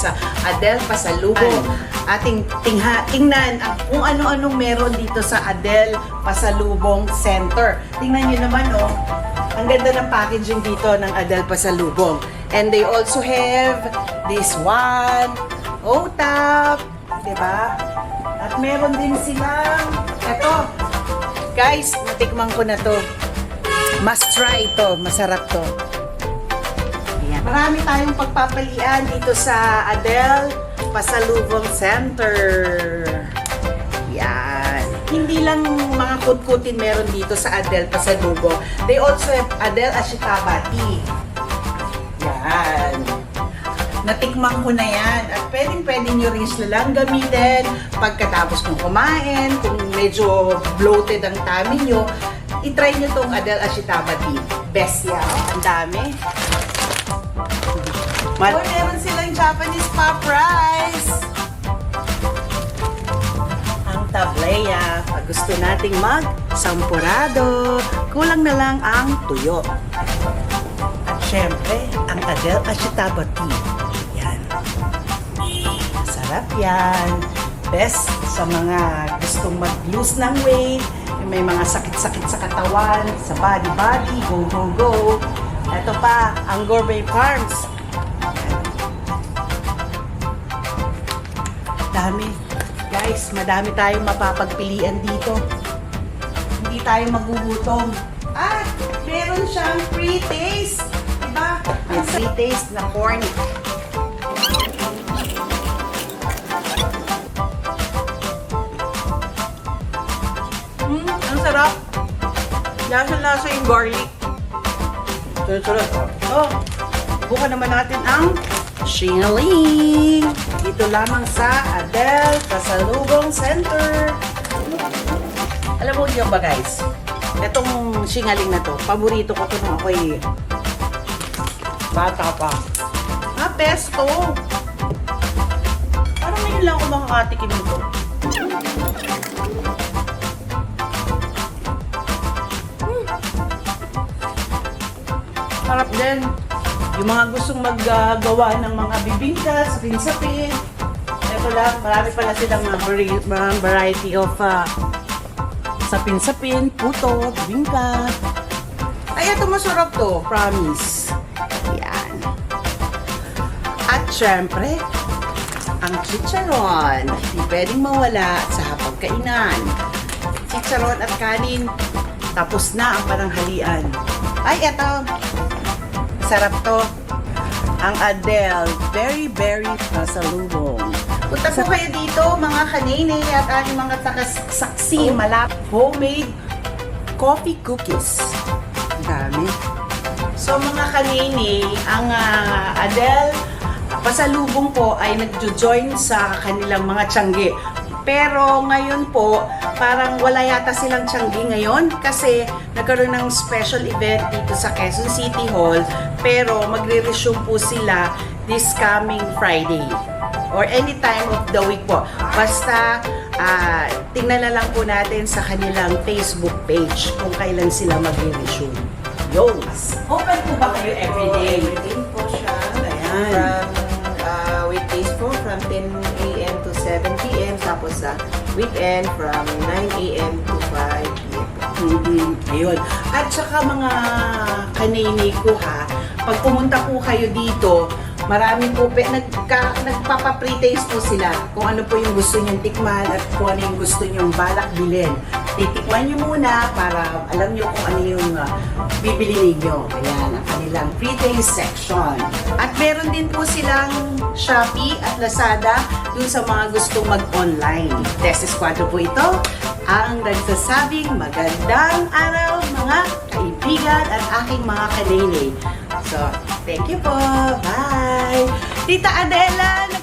sa Adel Pasalubong. Ating tingha, tingnan ang kung ano-anong meron dito sa Adel Pasalubong Center. Tingnan nyo naman, oh. Ang ganda ng packaging dito ng Adel Pasalubong. And they also have this one, OTAP, di ba? At meron din silang, eto, guys, natikman ko na to. Must try ito, masarap to. Marami tayong pagpapalian dito sa Adel Pasalubong Center. Yan. Hindi lang mga kutkutin meron dito sa Adel Pasalubong. They also have Adel Ashitaba tea. Yan. Natikman ko na yan. At pwedeng pwede nyo rin sila lang gamitin pagkatapos ng kumain. Kung medyo bloated ang tummy nyo, itry nyo tong Adel Ashitaba tea. Best yan. Ang dami. Mat- oh, meron silang Japanese pop rice. Ang tableya. Pag gusto nating mag sampurado, kulang na lang ang tuyo. At syempre, ang Adel Ashitaba tea. Yan. Masarap yan. Best sa mga gustong mag-lose ng weight, may mga sakit-sakit sa katawan, sa body-body, go, go, go. Ito pa, ang Gourmet Farms. Dami. Guys, madami tayong mapapagpilian dito. Hindi tayo magugutom. Ah, meron siyang free taste. Diba? Ang free taste na corn. Hmm, ang sarap. Lasa-lasa yung garlic. Sunod-sunod. Oh, buka naman natin ang Shinaling. Dito lamang sa Adel Pasalubong Center. Alam mo yun ba guys? Itong shingaling na to, paborito ko to nung ako'y bata pa. Ah, pesto! Parang ngayon lang ako makakatikim nito. Harap din. Yung mga gustong maggagawa ng mga bibingka, sapin-sapin. Ito lang, marami pala silang mga variety of uh, sapin-sapin, puto, bibingka. Ay, ito masarap to, promise. Yan. At syempre, ang chicharon. Hindi pwedeng mawala sa hapagkainan. Chicharon at kanin, tapos na ang pananghalian. Ay, eto. Sarap to. Ang Adele, very, very pasalubong. Punta po kayo dito, mga kanene at aking mga takas- saksi, malap, homemade coffee cookies. Ang dami. So mga kanini, ang ah, Adele pasalubong po ay nagjo-join sa kanilang mga tiyanggi. Pero ngayon po, parang wala yata silang tiyanggi ngayon kasi nagkaroon ng special event dito sa Quezon City Hall. Pero magre-resume po sila this coming Friday or any time of the week po. Basta ah, tingnan na lang po natin sa kanilang Facebook page kung kailan sila magre-resume. Yun. Open po ba kayo everyday? Everything po siya. Ayan. From uh, weekdays po, from 10 sa weekend, from 9 a.m. to 5 p.m. Mhm. Ayun. At saka mga kanini ko ha, pag pumunta po kayo dito, marami po, pe, nagka, nagpapa-pre-taste po sila kung ano po yung gusto nyong tikman at kung ano yung gusto nyong balak bilhin. Titikman nyo muna para alam nyo kung ano yung uh, bibili ninyo. Ayan, ang kanilang pre-taste section. At meron din po silang Shopee at Lazada dun sa mga gustong mag-online. Test Esquadro po ito ang nagsasabing magandang araw mga kaibigan at aking mga kanini. So, thank you po. Bye! Tita Adela,